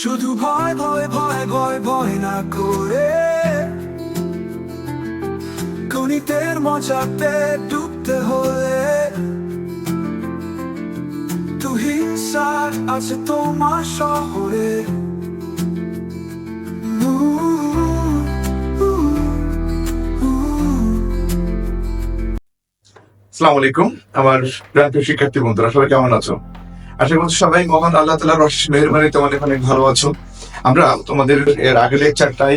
শুধু ভয় ভয় ভয় ভয় ভয় না করে। গণিতের মজাতে ডুবতে হলে তুই সার আছে তোমার শহরে। আসসালামু আলাইকুম, আমার প্রান্তীয় শিক্ষার্থী বন্ধুরা, সবাই কেমন আছো? আশা করছি সবাই মহান আল্লাহ তালার অশেষ মেহরবানি তোমাদের অনেক ভালো আছো। আমরা তোমাদের এর আগের লেকচারটাই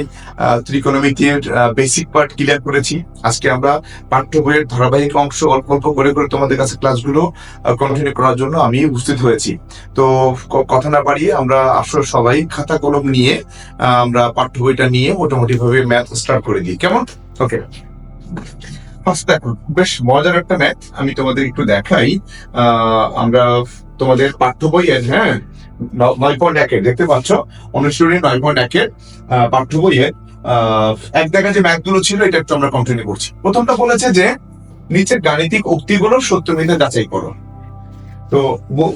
ত্রিকোণমিতির বেসিক পার্ট ক্লিয়ার করেছি। আজকে আমরা পাঠ্য বইয়ের ধারাবাহিক অংশ অল্প অল্প করে করে তোমাদের কাছে ক্লাসগুলো কন্টিনিউ করার জন্য আমি উপস্থিত হয়েছি। তো কথা না বাড়িয়ে আমরা আসলে সবাই খাতা কলম নিয়ে আমরা পাঠ্য বইটা নিয়ে মোটামুটি ভাবে ম্যাথ স্টার্ট করে দিই। কেমন? ওকে ফার্স্ট দেখো, বেশ মজার একটা ম্যাথ আমি তোমাদের একটু দেখাই। আমরা তোমাদের পাঠ্য বইয়ের হ্যাঁ? নয় পয়েন্ট একের দেখতে পাচ্ছ? অনুশীলনী নয় পয়েন্ট একের পাঠ্য বইয়ের এক জায়গায় যে ম্যাথগুলো ছিল, এটা একটু আমরা কন্টিনিউ করছি। প্রথমটা বলেছে যে, নিচের গাণিতিক উক্তিগুলো সত্য মিথ্যা যাচাই করো। তো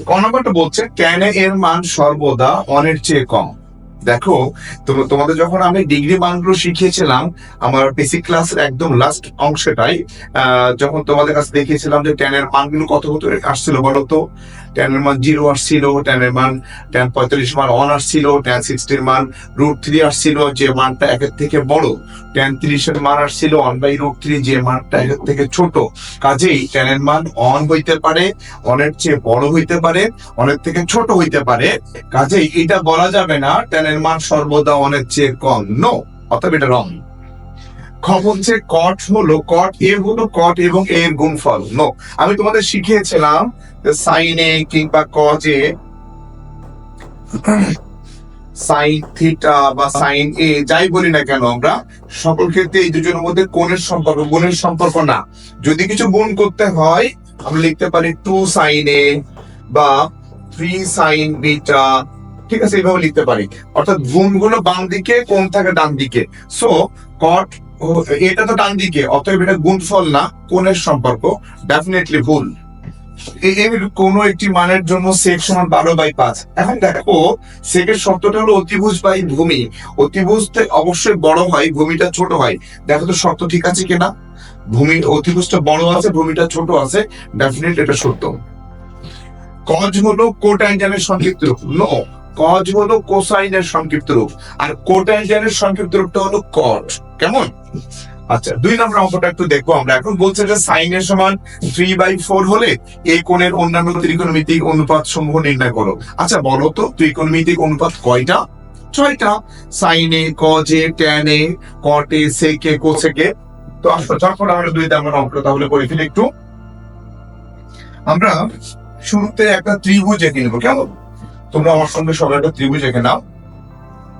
ক নম্বরটা বলছে ট্যান এর মান সর্বদা অনের চেয়ে কম? দেখো তোমাদের যখন আমি ডিগ্রি মানগুলো শিখিয়েছিলাম, আমার বেসিক ক্লাসের একদম লাস্ট অংশটাই যখন তোমাদের কাছে দেখিয়েছিলাম যে টেনের মানগুলো কত কত আসছিল বলো তো? টেনের মান জিরো আসছিল টেনের মান টেন পঁয়তাল্লিশ মান ওয়ান আসছিল টেন সিক্সটির মান রুট থ্রি আসছিল, যে মানটা একের থেকে বড়। টেন তিরিশের মান আসছিল ওয়ান বাই রুট থ্রি যে মানটা একের থেকে ছোট। কাজেই টেনের মান অন হইতে পারে অনেক চেয়ে বড় হইতে পারে অনেক থেকে ছোট হইতে পারে। কাজেই এটা বলা যাবে না টেনের মান সর্বদা অনেক চেয়ে কম। নো অতএব এটা রং খ হচ্ছে কট হলো, কট এ হলো কট এবং এর গুণফল। নো আমি তোমাদের শিখিয়েছিলাম সাইনে কিংবা কজ সাইন থিটা বা সাইন এ যাই বলি না কেন আমরা, সকল ক্ষেত্রে এই দুজনের মধ্যে কোণের সম্পর্ক, গুণের সম্পর্ক না। যদি কিছু গুণ করতে হয় আমরা লিখতে পারি টু সাইন এ বা থ্রি সাইন বিটা ঠিক আছে, এইভাবে লিখতে পারি। অর্থাৎ গুণগুলো বাম দিকে, কোণ থাকে ডান দিকে। সো কট এটা তো ডান দিকে, অতএব এটা গুণফল না, কোণের সম্পর্ক ডেফিনেটলি ভুল। এর কোন একটি মানের জন্য সেক সমান বারো বাই পাঁচ। এখন দেখো সেকের শর্তটা হলো অতিভুজ বাই ভূমি। অতিভুজ অবশ্যই বড় হয়, ভূমিটা ছোট হয়। দেখো তো শর্ত ঠিক আছে কিনা? ভূমি, অতিভুজটা বড় আছে, ভূমিটা ছোট আছে ডেফিনেট এটা সত্য। কজ হলো কোট্যাঞ্জেনের সংক্ষিপ্ত রূপ। নো কজ হলো কোসাইনের সংক্ষিপ্ত রূপ। আর কোট্যাঞ্জেনের সংক্ষিপ্ত রূপটা হলো কট কেমন? আচ্ছা দুই নম্বর অঙ্কটা একটু দেখব আমরা। এখন বলছে যে সাইনের সমান থ্রি বাই ফোর হলে এই কোণের অন্যান্য ত্রিকোণমিতিক অনুপাত সমূহ নির্ণয় করো। আচ্ছা বলো তো, ত্রিকোণমিতিক অনুপাত কয়টা? ছয়টা। সাইনে কজে ট্যানে কটে সেকে কোসেকে তো আসো, যখন আমরা দুই নম্বর অঙ্ক, তাহলে করে ফেলি একটু। আমরা শুরুতে একটা ত্রিভুজ এঁকে নেব, কেমন? তোমরা আমার সঙ্গে সবাই একটা ত্রিভুজ এঁকে নাও।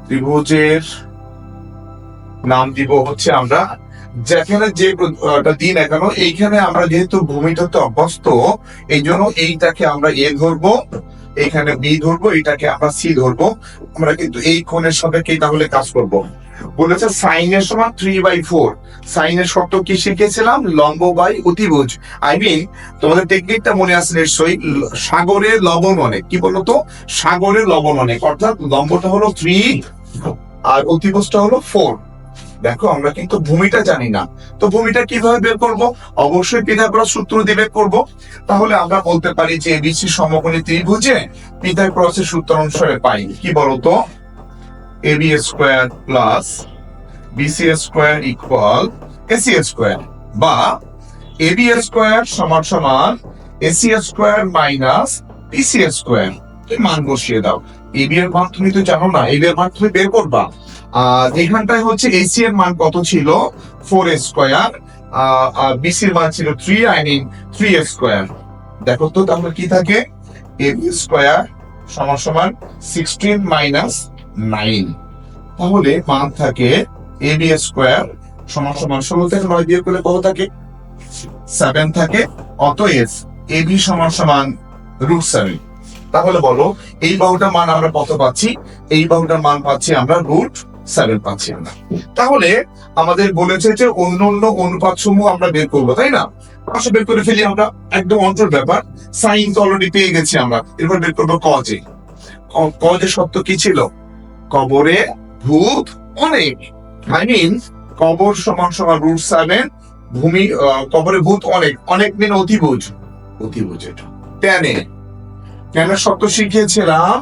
ত্রিভুজের নাম দিব হচ্ছে আমরা, যেখানে যে দিন এখানে, এইখানে আমরা যেহেতু ভূমিতত্ত্ব অভ্যস্ত এই জন্য এইটাকে আমরা এ ধরবো, এইখানে বি ধরবো এটাকে আমরা সি ধরবো। আমরা কিন্তু এই কোণের সাপেক্ষে তাহলে কাজ করব। বলেছে সাইনের সমান থ্রি বাই ফোর সাইনের শর্ত কি শিখেছিলাম? লম্ব বাই অতিভুজ। আই মিন তোমাদের টেকনিকটা মনে আছে নিশ্চয়ই, ল- সাগরে লবণ অনেক। কি বলতো সাগরে লবণ অনেক। অর্থাৎ লম্বটা হলো থ্রি আর অতিভুজটা হলো ফোর দেখো, আমরা কিন্তু ভূমিটা জানি না। তো ভূমিটা কীভাবে বের করব? অবশ্যই পিথাগোরাস সূত্র দিয়ে বের করব। তাহলে আমরা বলতে পারি যে এবিসি সমকোণী ত্রিভুজে পিথাগোরাসের সূত্র অনুসারে পাই। কি বলতো? AB square plus BC square equal AC square বা এবি স্কোয়ার সমান সমান AC square minus BC square তুমি মান বসিয়ে দাও। এবি এর মান তুমি তো জানো না এবিএর মান তুমি বের করবা। আর এখানটায় হচ্ছে এসি এর মান কত ছিল? ফোর স্কোয়ার আর বিসির মান ছিল three I mean three square দেখো তো তাহলে কি থাকে? এবি স্কোয়ার সমান সমান সিক্সটিন মাইনাস নাইন তাহলে মান থাকে এবি স্কোয়ার সমান সমান ষোলো থেকে নয় বিয়োগ করলে কত থাকে? সেভেন থাকে। অতএব এবি সমান সমান রুট সেভেন তাহলে বলো, এই বাহুটার মান আমরা কত পাচ্ছি? এই বাহুটার মান পাচ্ছি আমরা রুট সেভেন পাচ্ছি আমরা। তাহলে আমাদের বলেছে যে অন্য অনুপাত সমূহ আমরা বের করব, তাই না? পাশে বের করে ফেলি আমরা, একদম অন্তর ব্যাপার। সাইন তো অলরেডি পেয়ে গেছি আমরা, এরপর বের করব কজে কজে সত্য কি ছিল? কবরে ভূত অনেক। আই মিন কবর সমান সমান রুট সেভেন ভূমি কবরে ভূত অনেক। অনেক মিন অতিভুজ। অতিভুজ এটা। টেনের শব্দ শিখিয়েছিলাম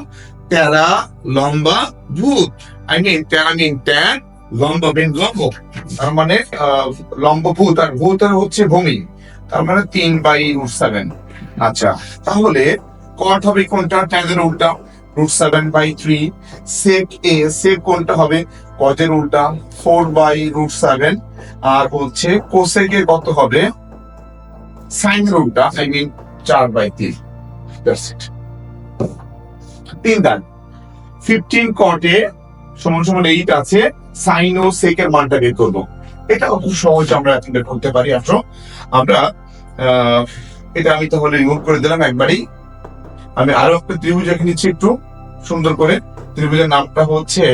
তেরা লম্বা, ভূত। আই মিন তেরা মিন ট্যান লম্বা মিন লম্ব। তার মানে লম্ব ভূত আর ভূতের হচ্ছে ভূমি। তার মানে তিন বাই রুট সেভেন আচ্ছা তাহলে কট হবে কোনটা? ট্যানের উল্টা। Root seven by three sec A sec কোনটা হবে? কজের উল্টা। ফোর বাই রুট সেভেন আর হচ্ছে কোসেকের কত হবে? সাইনের উল্টা। আই মিন চার বাই তিন দ্যাটস ইট তিন দান ফিফটিন কটে সমান সমান এইট আছে সাইন ও সেকের মানটা বের করব। এটা খুব সহজ আমরা এখন বের করতে পারি আসো আমরা এটা আমি তাহলে রিমুভ করে দিলাম একবারই। আমি আরও একটা ত্রিভুজ এঁকে নিচ্ছি একটু, সুন্দর করে। ত্রিভুজের নামটা হচ্ছে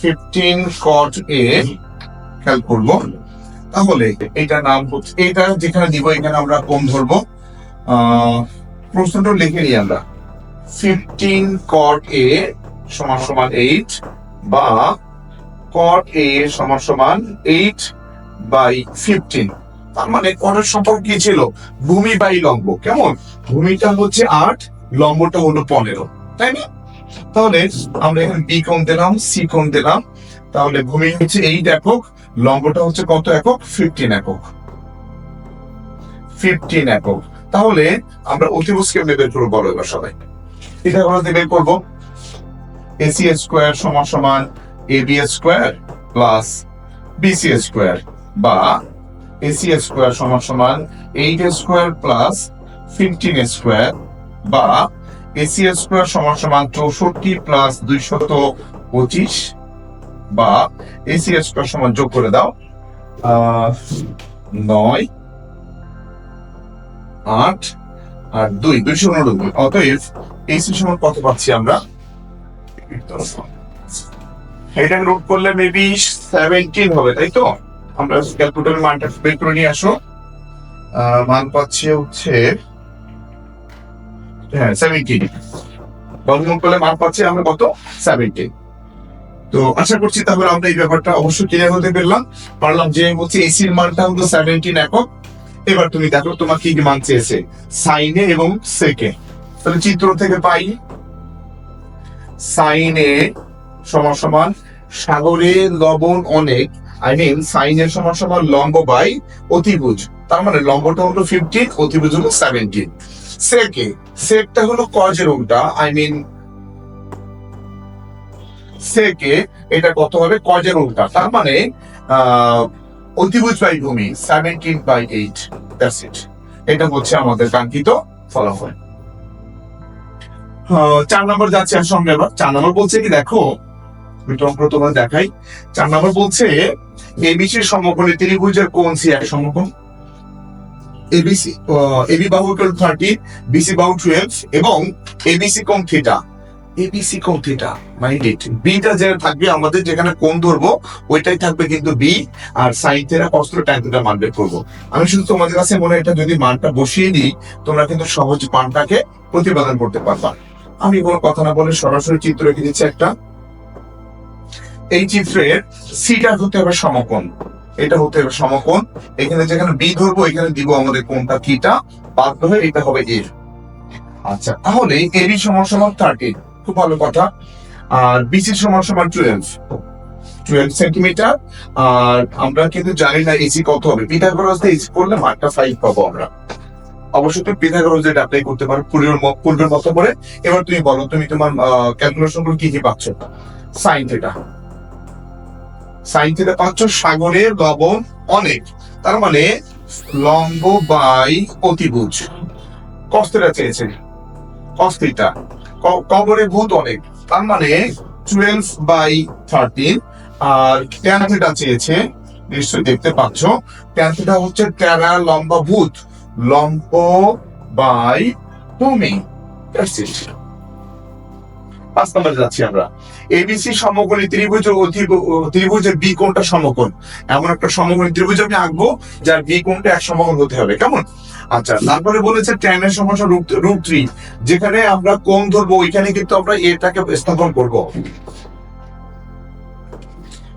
ফিফটিন কট এ খেয়াল করব। তাহলে এটা নাম হচ্ছে, এটা যেখানে দিব এখানে আমরা কম ধরবো। প্রশ্নটা লিখে নিই আমরা। ফিফটিন কট এ সমান সমান এইট বা কট এ সমান সমান এইট বাই ফিফটিন তার মানে কটের সম্পর্ক কি ছিল? ভূমি বাই লম্ব। কেমন? ভূমিটা হচ্ছে আট, লম্বটা হলো পনেরো। তাই না? তাহলে আমরা এখানে বি কোণ দিলাম সি কোণ দিলাম। তাহলে ভূমি হচ্ছে এইট একক, লম্বটা হচ্ছে কত একক? ফিফটিন একক। ফিফটিন একক। তাহলে আমরা অতিভুজ কেমনে করব বলো এবার সবাই। এটা আমরা বের করব। এসি স্কোয়ার সমান সমান A B square plus BC square বা এসি স্কোয়ার সমান সমান eight square plus fifteen square বা এসি স্কোয়ার সমান সমান চৌষট্টি প্লাস দুইশত পঁচিশ বা এসি স্কোয়ার সমান যোগ করে দাও। নয়, আট আর দুই, দুইশো উননব্বই অতএব এসি সমান কত পাচ্ছি আমরা এটা রুট করলে মেবি সেভেন্টিন হবে, তাই তো? আমরা ক্যালকুলেটরের মানটা বের করে নিয়ে আসো। মান পাচ্ছি হচ্ছে হ্যাঁ সেভেন্টিন বর্গমূল করলে মান পাচ্ছি আমরা কত? সেভেন্টিন তো আশা করছি তাহলে আমরা এই ব্যাপারটা অবশ্যই ক্লিয়ার হতে পারলাম। পারলাম যে বলছি এসির মানটা হলো সেভেন্টিন একক। এবার তুমি দেখো তোমার কি মান চেয়েছে সাইনে এবং সেকে তাহলে চিত্র থেকে পাই সাইনে সমান সমান সাগরে লবণ অনেক আই মিন সাইনের সমান সমান লম্ব বাই অতিভুজ। তার মানে লম্বটা হলো ফিফটিন অতিভুজ হলো সেভেন্টিন সেকে সেকটা হলো কজের উল্টা আই মিন সেকে এটা কত হবে? কজের উল্টা। তার মানে আহ, অতিভুজ বাই ভূমি seventeen by eight that's it এটা হচ্ছে আমাদের কাঙ্ক্ষিত ফলাফল। চার নম্বর যাচ্ছে আর সঙ্গে এবার চার নম্বর বলছে কি, দেখো অঙ্ক তোমাদের দেখাই। চার নম্বর বলছে, এবিসি সমকোণে ত্রিভুজের কোণ সি এক সমকোণ? এবিসি এবি বাহু ইকুয়াল থার্টি বিসি বাহু টুয়েলভ এবং এবিসি কোণ থিটা এবিসি কোণ থিটা মাইন্ড ইট বিটা যেটা থাকবে আমাদের যেখানে কোণ ধরবো, ওইটাই থাকবে কিন্তু বি আর সাইন থেরা কষ্ট ট্যান মান বের করব। আমি শুধু তোমাদের কাছে মনে এটা যদি মানটা বসিয়ে দিই, তোমরা কিন্তু সহজ মানটাকে প্রতিপাদন করতে পারবা। আমি কোনো কথা না বলে সরাসরি চিত্র রেখে দিচ্ছি একটা। এই চিত্রের সিটা হতে হবে সমকোণ। এটা হতে হবে সমকোণ। এখানে যেখানে বি ধরবো, এখানে দিব আমাদের কোনটা থিটা বাধ্য হয়ে এটা হবে এ আচ্ছা তাহলে এরই সমান সমান থার্টি খুব ভালো কথা। আর বিসি সমান সমান টুয়েলভ টুয়েলভ সেন্টিমিটার আর আমরা কিন্তু জানি না এসি কত হবে। পিথাগোরাস দিয়ে এসি করলে মার্কটা ফাইভ পাবো আমরা। অবশ্যই তুমি পিথাগোরাস যেটা অ্যাপ্লাই করতে পারো পূর্বের পূর্বের মতো করে। এবার তুমি বলো, তুমি তোমার ক্যালকুলেশন কি কি পাচ্ছ? সাইন থিটা সাইন থিটা পাচ্ছ সাগরের লবণ অনেক। তার মানে লম্ব বাই অতিভুজ। কস্তিটা চেয়েছে। কস্তিটা কবরে ভূত অনেক। তার মানে টুয়েলভ বাই থার্টিন আর ট্যান চেয়েছে, নিশ্চয়ই দেখতে পাচ্ছ ট্যান হচ্ছে ট্যারা লম্বা ভূত। লম্ব বাই it. পাঁচ নম্বরে যাচ্ছি আমরা। এবিসি সমকোণী ত্রিভুজ ত্রিভুজের বি কোণটা সমকোণ। এমন একটা সমকোণী ত্রিভুজ আমি আঁকবো, যার বি কোণটা এক সমকোণ হতে হবে। কেমন? আচ্ছা তারপরে বলেছে ট্যানের সমস্যা রুট রুট থ্রি যেখানে আমরা কোন ধরবো, ওইখানে কিন্তু আমরা এটাকে স্থাপন করব।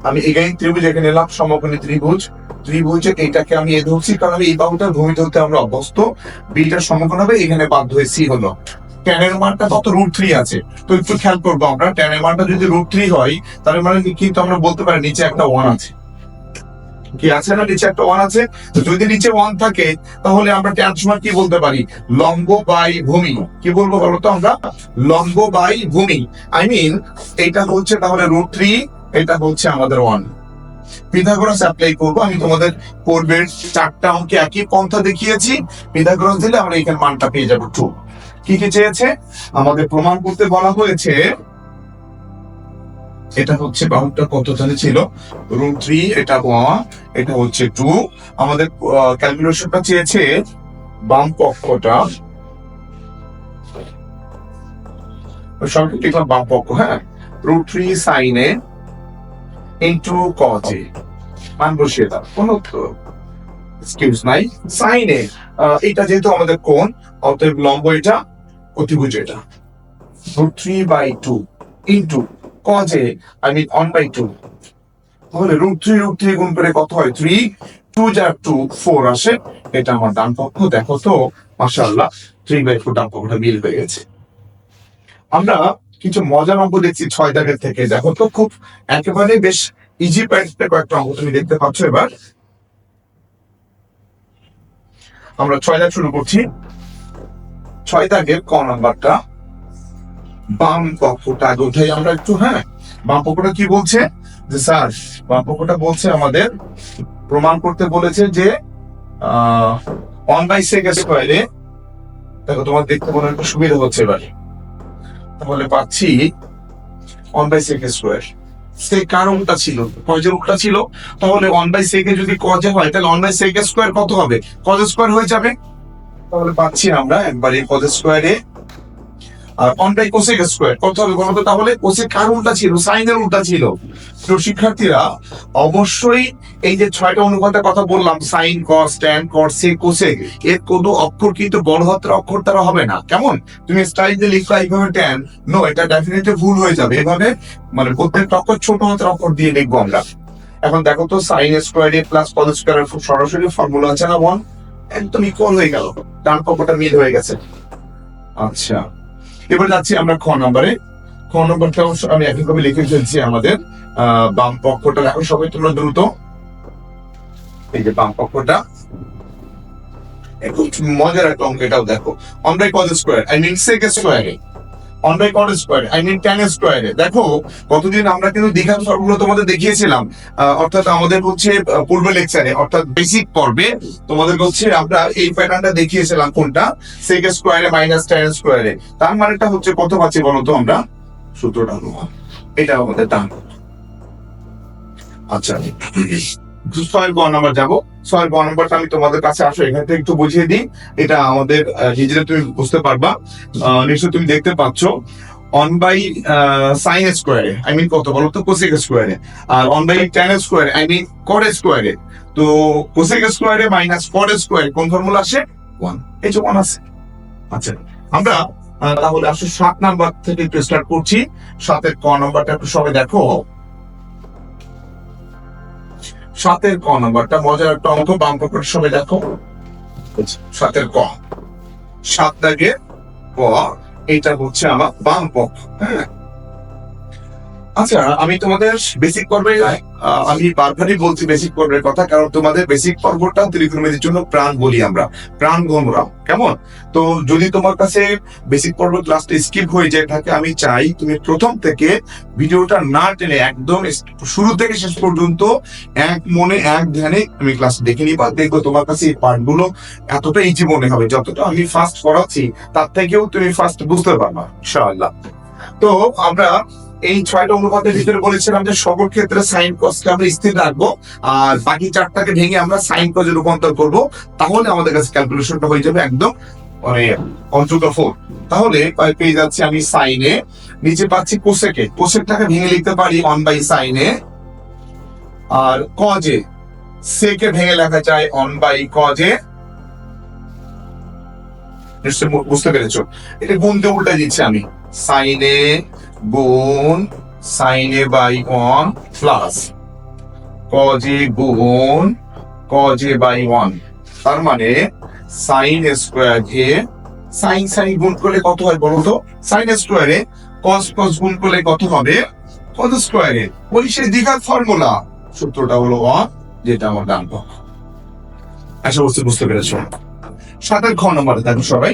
আমি এখানে ত্রিভুজ এখানে নিলাম, সমকোণী ত্রিভুজ। ত্রিভুজে এইটাকে আমি এ ধরছি, কারণ আমি এই বাহুটার ভূমি ধরতে আমরা অভ্যস্ত। বিটার সমকোণ হবে, এখানে বাধ্য হয়ে সি হলো। ট্যানের মানটা কত রুট থ্রি আছে, তো একটু খেয়াল করব আমরা, ট্যানের মানটা যদি রুট থ্রি হয় তাহলে মানে কিন্তু আমরা বলতে পারি নিচে একটা ওয়ান আছে। কি আছে না? নিচে একটা ওয়ান আছে। তো যদি নিচে ওয়ান থাকে, তাহলে আমরা ট্যান কি বলতে পারি? লম্ব বাই ভূমি। কি বলব বলো তো আমরা? লম্ব বাই ভূমি। আই মিন এইটা হচ্ছে তাহলে রুট থ্রি এটা হচ্ছে আমাদের ওয়ান পিথাগোরাস অ্যাপ্লাই করব। আমি তোমাদের পূর্বের চারটা অঙ্কে একই পন্থা দেখিয়েছি। পিথাগোরাস দিলে আমরা এখানে মানটা পেয়ে যাব টু কি কি চেয়েছে? আমাদের প্রমাণ করতে বলা হয়েছে এটা হচ্ছে বাহুটা কতখানি ছিল? রুট থ্রি এটা ওয়ান এটা হচ্ছে টু আমাদের ক্যালকুলেশনটা চেয়েছে বাম পক্ষটা। সবকিছু লিখলাম বাম পক্ষ হ্যাঁ? রুট থ্রি সাইনে ইন্টু কজে মান বসিয়ে দাও, কোনো এক্সকিউজ নাই। সাইনে এটা যেহেতু আমাদের কোণ, অতএব লম্ব এটা, অতিভুজ এটা। Root three by two into কজে I mean one by two তাহলে রুট থ্রি রুট থ্রি গুণ করে কত হয়? থ্রি টু যার টু ফোর আসে, এটা আমার ডান পক্ষ। দেখো তো, মাশাআল্লাহ থ্রি বাই ফোর ডান পক্ষটা মিল হয়ে গেছে। আমরা কিছু মজার অঙ্ক দেখছি ছয় দাগের থেকে। দেখো তো, খুব একেবারে বেশ ইজি প্যান্টে কয়েকটা অঙ্ক তুমি দেখতে পাচ্ছ এবার। আমরা ছয় দাগ শুরু করছি। ছয় দাগের ক নাম্বারটা। বাম পক্ষটা আগে উঠাই আমরা একটু হ্যাঁ? বাম পক্ষটা কি বলছে? যে স্যার, বাম পক্ষটা বলছে আমাদের, প্রমাণ করতে বলেছে যে ওয়ান বাই সেক স্কোয়ারে দেখো তোমার দেখতে মনে একটু সুবিধা হচ্ছে এবার। তাহলে পাচ্ছি ওয়ান বাই সেক স্কোয়ার সে কার উল্টা ছিল কজের উল্টা ছিল। তাহলে ওয়ান বাই সেকে যদি কজে হয়, তাহলে ওয়ান বাই সেক স্কোয়ার কত হবে? কজ স্কোয়ার হয়ে যাবে। তাহলে পাচ্ছি আমরা একবারে কজ স্কোয়ারে আর ওয়ান বাই কোসেক স্কোয়ার কত হবে বলতো তাহলে কোসেক কার উল্টা ছিল? সাইনের উল্টা ছিল। তো শিক্ষার্থীরা অবশ্যই এই যে ছয়টা অনুপাতের কথা বললাম, sine cos tan cos sec cosec এর কোনো অক্ষর কিন্তু বড় হাতের অক্ষর দ্বারা হবে না। কেমন? তুমি স্টাইল দিয়ে এইভাবে ট্যান নো এটা ডেফিনেটলি ভুল হয়ে যাবে। এভাবে মানে প্রত্যেকটা অক্ষর ছোট হাতের অক্ষর দিয়ে লিখব আমরা। এখন দেখো তো sine square A plus cos স্কোয়ারের খুব সরাসরি ফর্মুলা আছে না ওয়ান একদম ইকুয়াল হয়ে গেল। ডান পক্ষটা মিল হয়ে গেছে। আচ্ছা। এবার যাচ্ছি আমরা খ নম্বরে। খ নম্বরটা অবশ্য আমি একইভাবে লিখে ফেলছি আমাদের। বাম পক্ষটা দেখো, সবাই তোমরা দ্রুত। এই যে বাম পক্ষটা। একটু মজার একটা অঙ্ক এটাও দেখো। আমরা cos square I mean sec স্কোয়ারে one by cot square I mean tan স্কোয়ারে দেখো কতদিন আমরা কিন্তু দীঘার সবগুলো তোমাদের দেখিয়েছিলাম অর্থাৎ আমাদের হচ্ছে পূর্ব লেকচারে অর্থাৎ বেসিক পর্বে তোমাদের হচ্ছে আমরা এই প্যাটার্নটা দেখিয়েছিলাম কোনটা সেক স্কোয়ারে মাইনাস ট্যান স্কোয়ারে তার মানেটা হচ্ছে কত পাচ্ছি বলো তো আমরা? সূত্রটা এটা আমাদের ডান আচ্ছা ছয় গ নাম্বার যাব। ছয় গ নাম্বারটা আমি তোমাদের কাছে আসো এখান থেকে একটু বুঝিয়ে দিই। এটা আমাদের নিজেরা তুমি বুঝতে পারবা। আহ, নিশ্চয়ই তুমি দেখতে পাচ্ছ। অন বাই সাইন স্কোয়ারে আই মিন কত? বলো তো কোসেক স্কোয়ারে আর অন বাই ট্যান স্কোয়ারে আই মিন কট স্কোয়ারে তো কোসেক স্কোয়ারে মাইনাস কট স্কোয়ারে কোন ফর্মুলা আসে? ওয়ান এই যে ওয়ান আছে। আচ্ছা আমরা তাহলে আসলে সাত নাম্বার থেকে একটু স্টার্ট করছি। সাতের ক নাম্বারটা একটু সবাই দেখো। সাতের ক নাম্বারটা, মজার একটা অঙ্ক, বাম পকের সময় দেখো সাতের ক। সাত দাগে ক এটা হচ্ছে আমার বাম পক্ষ হ্যাঁ? আচ্ছা আমি তোমাদের বেসিক পর্বে আমি বারবারই বলছি বেসিক পর্বের কথা, কারণ তোমাদের বেসিক পর্বটা ত্রিকোণমিতির জন্য প্রাণ বলি আমরা। প্রাণ গমরা কেমন? তো যদি তোমার কাছে বেসিক পর্ব ক্লাসটা স্কিপ হয়ে যায় থাকে আমি চাই তুমি প্রথম থেকে ভিডিওটা না টেনে একদম শুরু থেকে শেষ পর্যন্ত এক মনে, এক ধ্যানে আমি ক্লাস দেখে নিবা দেখব তোমার কাছে এই পার্টগুলো এতটা ইজি মনে হবে, যতটা আমি ফার্স্ট করাচ্ছি তার থেকেও তুমি ফার্স্ট বুঝতে পারবা, ইনশাআল্লাহ। তো আমরা এই ছয়টা অনুপাতের ভিতরে বলেছিলাম যে সকল ক্ষেত্রে সাইন কসকে আমরা স্থির রাখব, আর বাকি চারটাকে ভেঙে আমরা সাইন কজে রূপান্তর করব, তাহলে আমাদের কাছে ক্যালকুলেশনটা হয়ে যাবে একদম মানে তাহলে পেয়ে যাচ্ছি আমি সাইনে নিচে পাচ্ছি কোসেকে কোসেকটাকে ভেঙে লিখতে পারি অন বাই সাইনে আর কজে সেকে ভেঙে লেখা যায় অন বাই কজে নিশ্চয়ই বু- বুঝতে পেরেছ? এটা দিয়ে উল্টা দিচ্ছি আমি। সাইনে গুণ sine A by one plus cos A গুণ কজ এ বাই ওয়ান তার মানে sine square A sine sine গুণ করলে কত হয় বলো তো? সাইন স্কোয়ারে কস কস গুণ করলে কত হবে? কত স্কোয়ারে ওই সেই দীঘার ফর্মুলা সূত্রটা হলো ওয়ান যেটা আমার ডান পক্ষ আশা করছি বুঝতে পেরেছ। সাতের খ নম্বরে থাকো সবাই।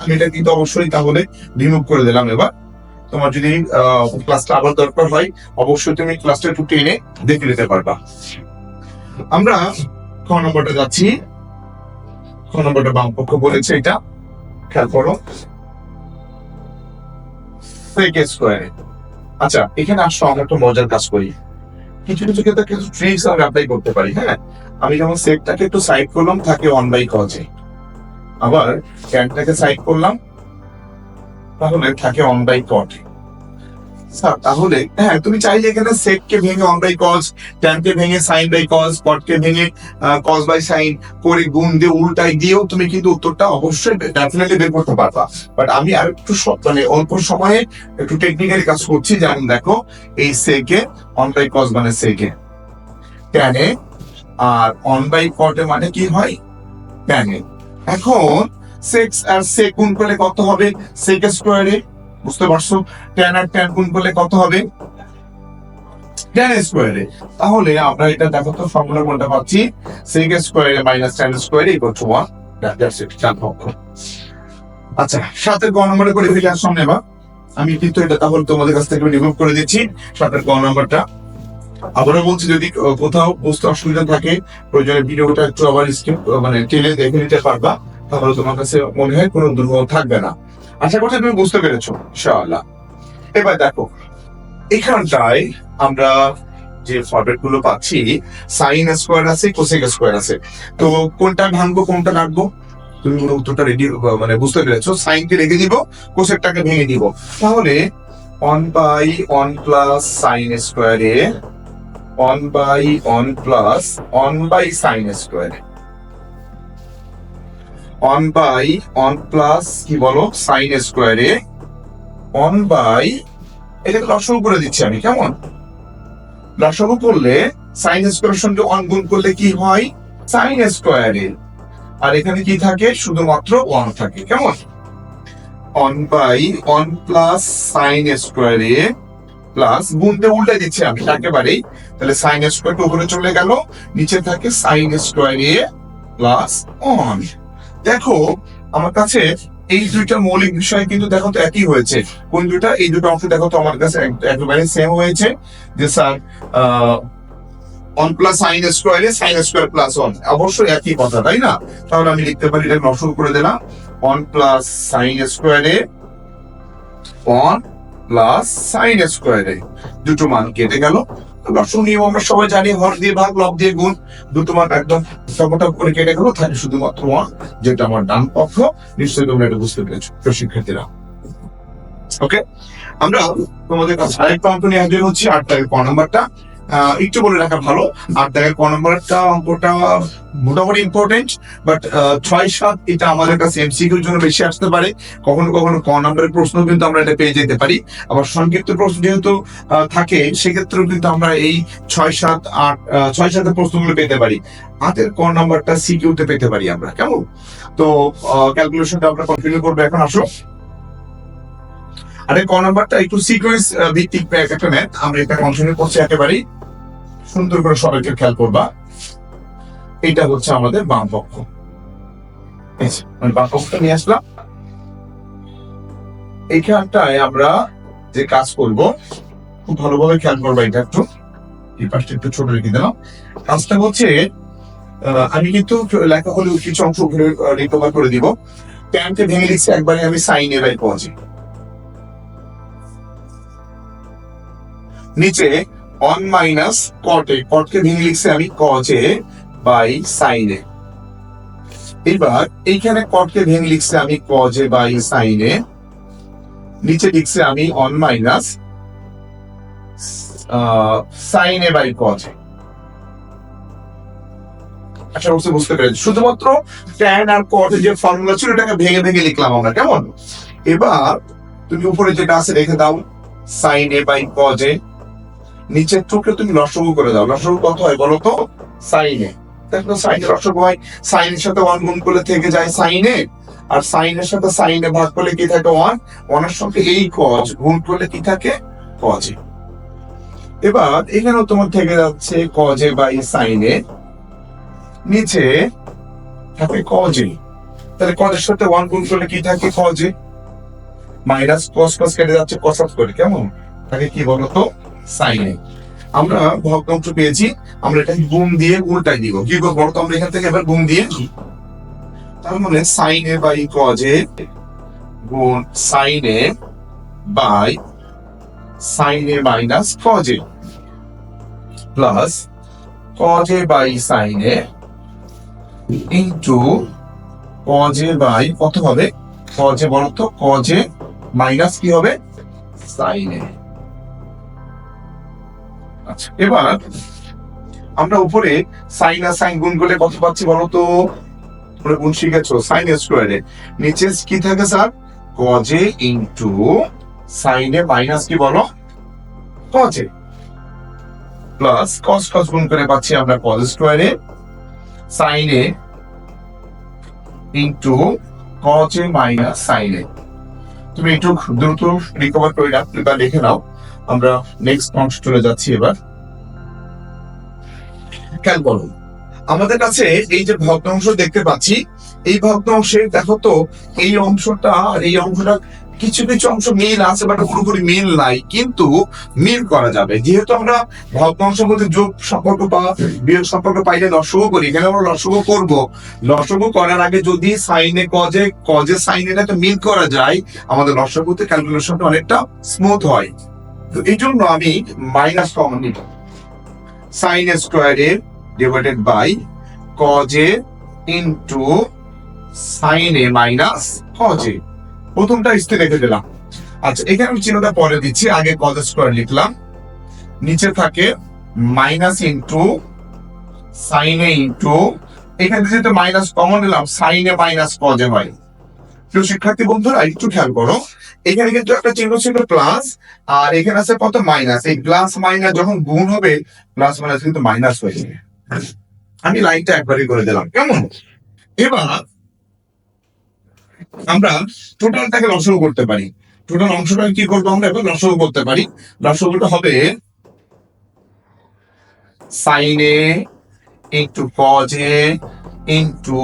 আমি এটা কিন্তু অবশ্যই তাহলে রিমুভ করে দিলাম এবার। তোমার যদি ক্লাসটা আবার দরকার হয়, অবশ্যই তুমি ক্লাসটা একটু টেনে দেখে নিতে পারবা। আমরা খ নম্বরটা যাচ্ছি। খ নম্বরটা বাম বলেছে এটা। খেয়াল করো। আচ্ছা এখানে আসলে আমরা একটা মজার কাজ করি। কিছু কিছু ক্ষেত্রে কিছু ট্রিক্স আমরা অ্যাপ্লাই করতে পারি হ্যাঁ? আমি যেমন সেকটাকে একটু সাইড করলাম, থাকে ওয়ান বাই কজে আবার ক্যানটাকে সাইড করলাম তাহলে থাকে অন বাই কট স্যার, তাহলে হ্যাঁ তুমি চাইলে এখানে সেক কে ভেঙে অন বাই কজ ট্যান কে ভেঙে সাইন বাই কজ কট কে ভেঙে কজ বাই সাইন করে গুণ দিয়ে উল্টাই দিয়েও তুমি কিন্তু উত্তরটা অবশ্যই ডেফিনেটলি বের করতে পারবা। বাট আমি আর একটু মানে অল্প সময়ে একটু টেকনিক্যালি কাজ করছি, যেমন দেখো, এই সেকে অন বাই কজ মানে সেকে ট্যানে আর অন বাই কটে মানে কি হয়? ট্যানে এখন সেক্স আর করলে কত হবে? সেক স্কোয়ারে বুঝতে পারছ? আর করলে কত হবে? স্কোয়ারে তাহলে আমরা এটা দেখো তো কোনটা পাচ্ছি। সেক স্কোয়ারে মাইনাস স্কোয়ারে টু ওয়ান আচ্ছা সাতের ক নম্বরে করে ফেলে আসলাম এবার। আমি কিন্তু এটা তাহলে তোমাদের কাছ থেকে রিমুভ করে দিচ্ছি, সাতের ক নম্বরটা। আবারও বলছি, যদি কোথাও বুঝতে অসুবিধা থাকে, প্রয়োজনে ভিডিওটা একটু আবার স্কিপ মানে টেলে দেখে নিতে পারবা। তাহলে তোমার কাছে মনে হয় কোনো দুর্বল থাকবে না। আশা করছি তুমি বুঝতে পেরেছ, ইনশাআল্লাহ। এবার দেখো, এখানটায় আমরা যে ফরম্যাটগুলো পাচ্ছি সাইন স্কোয়ার আছে কোসেক স্কোয়ার আছে। তো কোনটা ভাঙবো, কোনটা রাখব তুমি হয় উত্তরটা রেডি মানে বুঝতে পেরেছ সাইনকে রেখে দিব কোসেকটাকে ভেঙে দিব। তাহলে one by one plus sine স্কোয়ারে one by one plus one by sine স্কোয়ারে ওয়ান বাই ওয়ান প্লাস কি বলো? সাইন স্কোয়ারে ওয়ান বাই এটাকে লসগু করে দিচ্ছি আমি, কেমন? লসগু করলে সাইন স্কোয়ারের সঙ্গে ওয়ান গুণ করলে কি হয়? সাইন স্কোয়ারে আর এখানে কি থাকে? শুধুমাত্র ওয়ান থাকে, কেমন? One by one plus sine স্কোয়ারে প্লাস গুণতে উল্টে দিচ্ছি আমি, একেবারেই। তাহলে সাইন স্কোয়ারটা উপরে চলে গেল, নিচে থাকে সাইন স্কোয়ারে প্লাস ওয়ান দেখো, আমার কাছে এই দুইটা মৌলিক বিষয় কিন্তু দেখো তো একই হয়েছে। কোন দুইটা? এই দুটো অংশ দেখো তো আমার কাছে একেবারে সেম হয়েছে। যে স্যার ওয়ান প্লাস সাইন স্কোয়ারে সাইন স্কোয়ার প্লাস ওয়ান অবশ্যই একই কথা, তাই না? তাহলে আমি লিখতে পারি এটা নষ্ট করে দিলাম। ওয়ান প্লাস সাইন স্কোয়ারে ওয়ান প্লাস সাইন স্কোয়ারে দুটো মান কেটে গেল। দর্শক নিয়ম আমরা সবাই জানি, হর দিয়ে ভাগ, লব দিয়ে গুণ। দুটো মান একদম সবটা করে কেটে গেল থাকে শুধুমাত্র ওয়ান যেটা আমার ডান পক্ষ। নিশ্চয়ই তোমরা এটা বুঝতে পেরেছ প্রিয় শিক্ষার্থীরা ওকে আমরা তোমাদের কাছে আরেকটা অঙ্ক নিয়ে হাজির হচ্ছি আট তারিখ ক নাম্বারটা। একটু বলে রাখা ভালো। আর তারিখ ক নম্বরটা, অঙ্কটা মোটামুটি ইম্পর্টেন্ট বাট ছয়, সাত, এটা আমাদের কাছে এমসিকিউর জন্য বেশি আসতে পারে। কখনো কখনো ক নাম্বারের প্রশ্ন কিন্তু আমরা এটা পেয়ে যেতে পারি। আবার সংক্ষিপ্ত প্রশ্ন যেহেতু থাকে, সেক্ষেত্রেও কিন্তু আমরা এই ছয়, সাত, আট ছয়, সাতের প্রশ্নগুলো পেতে পারি। হাতের ক নাম্বারটা সিকিউতে পেতে পারি আমরা, কেমন? তো ক্যালকুলেশনটা আমরা কন্টিনিউ করব এখন, আসো। আরে, ক নাম্বারটা একটু সিকোয়েন্স ভিত্তিক একটা ম্যাথ আমরা এটা কন্টিনিউ করছি একেবারেই। সুন্দর করে সবাইকে খেয়াল করবা। এটা হচ্ছে আমাদের বাম পক্ষ। আমি বাম পক্ষটা নিয়ে আসলাম। এইখানটায় আমরা যে কাজ করব, খুব ভালোভাবে খেয়াল করবা এটা একটু। এই পাশটা একটু ছোট রেখে দিলাম। কাজটা হচ্ছে আমি কিন্তু লেখা হলেও কিছু অংশ রিকভার করে দিব। ট্যানকে ভেঙে লিখছি একবারে আমি সাইন এবার পৌঁছি। নিচে অন মাইনাস কটে কটকে ভেঙে লিখছি আমি কজে বাই সাইনে এবার এইখানে কটকে ভেঙে লিখছি আমি কজে বাই সাইনে নিচে লিখছি আমি অন মাইনাস সাইনে বাই কজে আচ্ছা বুঝতে বুঝতে পেরেছি। শুধুমাত্র ট্যান আর কট যে ফর্মুলা ছিল, এটাকে ভেঙে ভেঙে লিখলাম আমরা, কেমন? এবার তুমি উপরে যেটা আছে, রেখে দাও সাইন এ বাই কজে নিচের টুকে তুমি লসগু করে দাও। লসগু কত হয় বলো তো? সাইনে। দেখো সাইনে লসগু হয়। সাইনের সাথে ওয়ান গুণ করলে থেকে যায় সাইনে। আর সাইনের সাথে সাইনে ভাগ করলে কি থাকে ওয়ান ওয়ানের সঙ্গে এই কজ গুণ করলে কি থাকে? কজে এবার এখানেও তোমার থেকে যাচ্ছে কজে বাই সাইনে। নিচে থাকে কজে তাহলে কজের সাথে ওয়ান গুণ করলে কি থাকে কজে মাইনাস কস কস কেটে যাচ্ছে কসাত করে। কেমন? তাকে কি বলতো সাইনে আমরা ভগ্নাংশ পেয়েছি। আমরা এটাকে গুণ দিয়ে উল্টাই দিব? কি করব আমরা এখান থেকে এবার গুণ দিয়ে তার মানে সাইনে বাই কজে গুণ সাইনে বাই সাইনে মাইনাস কজে প্লাস কজে বাই সাইনে ইন্টু কজে বাই কত হবে? কজে বলো তো কজে মাইনাস কি হবে? সাইনে এবার আমরা উপরে সাইন আর সাইন গুণ করলে কত পাচ্ছি বলো তোমরা গুণ শিখেছো সাইন স্কোয়ারে নিচে কি থাকে স্যার কজে ইন্টু সাইনে মাইনাস কি বলো? কজে প্লাস কস কস গুণ করে পাচ্ছি আমরা কজ স্কোয়ারে সাইনে ইন্টু কজে মাইনাস সাইনে তুমি একটু দ্রুত রিকভার করে রাখ বা লিখে নাও। আমরা নেক্সট অংশ চলে যাচ্ছি এবার। খেয়াল করো আমাদের কাছে এই যে ভগ্নাংশ দেখতে পাচ্ছি, এই ভগ্নাংশে দেখো তো, এই অংশটা আর এই অংশটা কিছু কিছু অংশ মিল আছে বাট পুরোপুরি মিল নাই। কিন্তু মিল করা যাবে। যেহেতু আমরা ভগ্নাংশের মধ্যে যোগ সম্পর্ক বা বিয়োগ সম্পর্ক পাইলে লসগু করি, এখানে আমরা লসগু করব। লসগু করার আগে যদি সাইনে কজে কজে সাইনে একটা মিল করা যায়, আমাদের লসগুতে ক্যালকুলেশনটা অনেকটা স্মুথ হয়। তো এই জন্য আমি মাইনাস কমন নিব। সাইন স্কোয়ারের ডিভাইডেড বাই কজে ইন্টু সাইনে মাইনাস কজে প্রথমটা স্থির রেখে দিলাম। আচ্ছা এখানে আমি চিহ্নটা পরে দিচ্ছি। আগে কজ স্কোয়ার লিখলাম। নিচে থাকে মাইনাস ইন্টু সাইনে ইন্টু এখানে যেহেতু মাইনাস কমন নিলাম সাইনে মাইনাস কজে হয়। প্রিয় শিক্ষার্থী বন্ধুরা, একটু খেয়াল করো। এখানে কিন্তু একটা চিহ্ন ছিল প্লাস আর এখানে আছে কত মাইনাস এই প্লাস মাইনাস যখন গুণ হবে প্লাস মাইনাস কিন্তু মাইনাস হয়ে যাবে। আমি লাইনটা একবারই করে দিলাম। কেমন? এবার আমরা টোটালটাকে লসগু করতে পারি। টোটাল অংশটা কি করব আমরা? এবার লসগু করতে পারি। লসগুটা হবে সাইনে ইন্টু কজে ইন্টু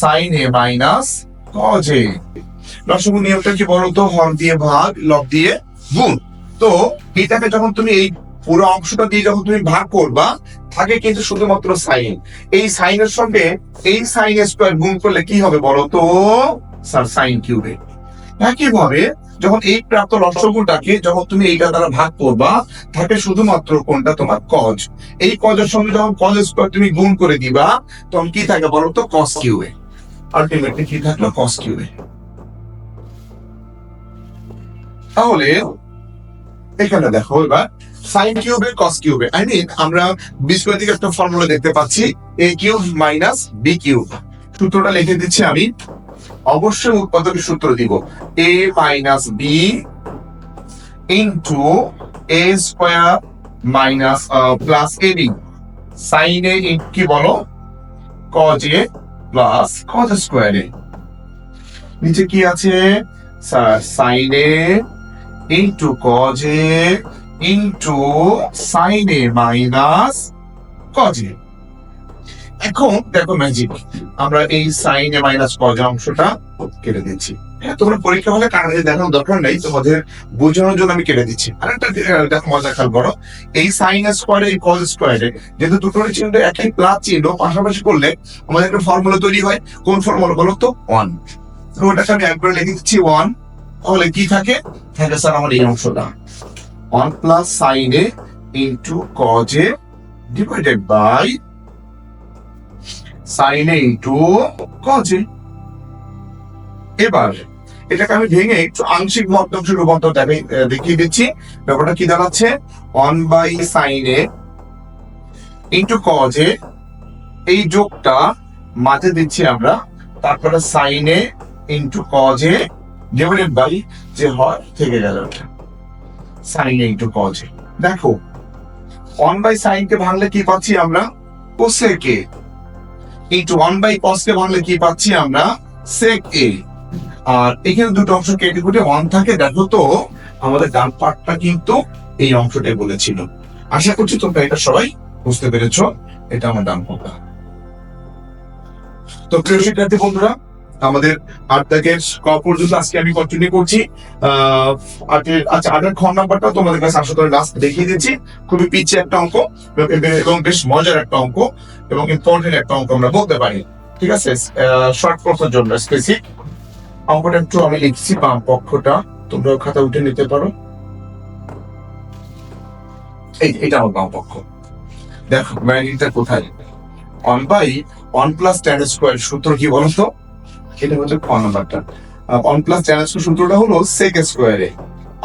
সাইনে মাইনাস কজে লসগু নিয়মটা কি বলতো হর দিয়ে ভাগ, লব দিয়ে গুণ। তো এটাকে যখন তুমি এই পুরো অংশটা দিয়ে যখন তুমি ভাগ করবা, থাকে কিন্তু শুধুমাত্র সাইন। এই সাইনের সঙ্গে এই সাইন স্কোয়ার গুণ করলে কি হবে বলো তো? স্যার, সাইন কিউবে। একইভাবে যখন এই প্রাপ্ত লসগুটাকে যখন তুমি এইটা দ্বারা ভাগ করবা, থাকে শুধুমাত্র কোনটা? তোমার কজ এই কজের সঙ্গে যখন কজ স্কোয়ার তুমি গুণ করে দিবা, তখন কি থাকে বলো তো? কস কিউবে। আলটিমেটলি কি থাকল? কস কিউবে। তাহলে এখানে দেখো এবার সাইন কিউবে কস কিউবে আই মিন আমরা বীজগণিতিক একটা ফর্মুলা দেখতে পাচ্ছি A cube minus B cube সূত্রটা লিখে দিচ্ছি আমি। অবশ্যই উৎপাদকের সূত্র দিব। A minus B into A square minus plus A B sine A কি বলো? Cos A plus cos A নিচে কি আছে? Sine A into cos A into sine A minus cos এখন দেখো ম্যাজিক আমরা এই সাইন এ মাইনাস কজ অংশটা কেটে দিচ্ছি। হ্যাঁ তোমরা পরীক্ষা হলে কারণে দেখানোর দরকার নেই, তোমাদের বোঝানোর জন্য আমি কেটে দিচ্ছি। আর একটা দেখো, মজা খেয়াল করো, এই সাইন স্কোয়ারে এই কজ স্কোয়ারে যেহেতু দুটোর চিহ্ন, একই প্লাস চিহ্ন, পাশাপাশি করলে আমাদের একটা ফর্মুলা তৈরি হয়। কোন ফর্মুলা বলো তো? ওয়ান ওটাকে আমি একবার লিখে দিচ্ছি ওয়ান তাহলে কি থাকে? থাকে স্যার আমার এই অংশটা। One plus sine A into cos A divided by sine A into cos A এবার, এটাকে আমি ভেঙে একটু আংশিক ভগ্নাংশ রূপান্তর দেখিয়ে দিচ্ছি। ব্যাপারটা কি দাঁড়াচ্ছে? One by sine A into cos A এই যোগটা মাঝে দিচ্ছি আমরা। তারপরে sine A into cos A divided by যে হয়, থেকে গেল sine A into cos A দেখো ওয়ান বাই সাইন কে ভাঙলে কি পাচ্ছি আমরা? Cosec A into one by cos কে ভাঙলে কি পাচ্ছি আমরা? সেক এ আর এখানে দুটো অংশ কেটে কুটে ওয়ান থাকে, দেখো তো, আমাদের ডান পার্টটা কিন্তু এই অংশটাই বলেছিল। আশা করছি তোমরা এটা সবাই বুঝতে পেরেছ, এটা আমার ডান পার্টটা তো প্রিয় শিক্ষার্থী বন্ধুরা আমাদের আট ক পর্যন্ত আজকে আমি কন্টিনিউ করছি। আটের আচ্ছা আটের খ নাম্বারটা তোমাদের কাছে আসলে লাস্ট দেখিয়ে দিচ্ছি। খুবই পিচ্ছে একটা অঙ্ক, এবং- বেশ মজার একটা অঙ্ক, এবং ইম্পর্টেন্ট একটা অঙ্ক আমরা বলতে পারি। ঠিক আছে? শর্ট কোর্সের জন্য স্পেসিফিক অঙ্কটা একটু আমি লিখছি বাম পক্ষটা। তোমরা খাতা উঠে নিতে পারো। এই এটা আমার বাম পক্ষ। দেখো ম্যাগনিটা কোথায়? One by one plus tan square সূত্র কি বলো এটা হচ্ছে ক নাম্বারটা। ওয়ান প্লাস টেন সূত্রটা হলো সেক স্কোয়ারে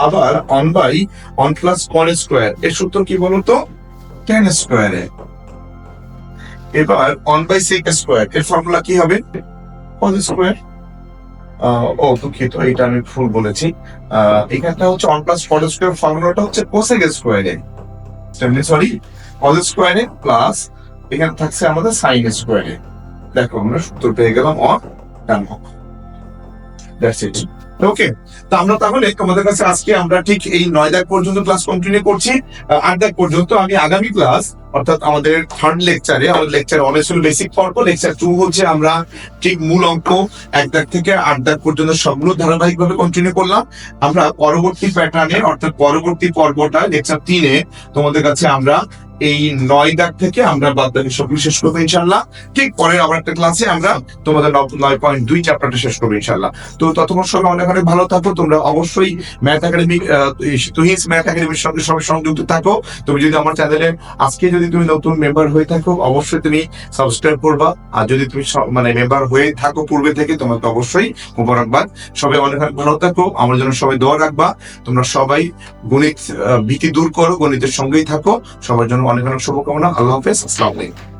আবার one by one plus cot square এর সূত্র কি বলো তো টেন স্কোয়ারে এবার ওয়ান বাই সেক স্কোয়ার এর ফর্মুলা কি হবে? কজ স্কোয়ার ও, দুঃখিত এটা আমি ভুল বলেছি। এখানটা হচ্ছে ওয়ান প্লাস ফর স্কোয়ার ফর্মুলাটা হচ্ছে কোসেক স্কোয়ারে সরি কজ স্কোয়ারে প্লাস এখানে থাকছে আমাদের সাইন স্কোয়ারে দেখো, আমরা সূত্র পেয়ে গেলাম অন ডান পক্ষ ওকে তো আমরা তাহলে তোমাদের কাছে আজকে আমরা ঠিক এই নয় পর্যন্ত ক্লাস কন্টিনিউ করছি। আট দাগ পর্যন্ত আমি আগামী ক্লাস অর্থাৎ আমাদের থার্ড লেকচারে আমাদের লেকচার ওয়ান বেসিক পর্ব লেকচার টু হচ্ছে আমরা ঠিক মূল অঙ্ক, এক দাগ থেকে আট দাগ পর্যন্ত সবগুলো ধারাবাহিকভাবে কন্টিনিউ করলাম। আমরা পরবর্তী প্যাটার্নে অর্থাৎ পরবর্তী পর্বটা লেকচার তিনে তোমাদের কাছে আমরা এই নয় দাগ থেকে আমরা বাদ বাকি সবগুলো শেষ করব ইনশাল্লাহ ঠিক পরের আবার একটা ক্লাসে আমরা তোমাদের নয় পয়েন্ট দুই চ্যাপ্টারটা শেষ করব ইনশাল্লাহ তো ততক্ষণ সবাই অনেক অনেক ভালো থাকো, তোমরা অবশ্যই ম্যাথ একাডেমি তুহিস ম্যাথ একাডেমির সঙ্গে সবাই সংযুক্ত থাকো। তুমি যদি আমার চ্যানেলে আজকে যদি তুমি নতুন মেম্বার হয়ে থাকো, অবশ্যই তুমি সাবস্ক্রাইব করবা। আর যদি তুমি মানে মেম্বার হয়ে থাকো পূর্বে থেকে তোমাকে অবশ্যই মোবারকবাদ। সবাই অনেক অনেক ভালো থাকো, আমার জন্য সবাই দোয়া রাখবা। তোমরা সবাই গণিত ভীতি দূর করো, গণিতের সঙ্গেই থাকো। সবার জন্য অনেক অনেক শুভকামনা। আল্লাহ হাফেজ, আসসালামু আলাইকুম।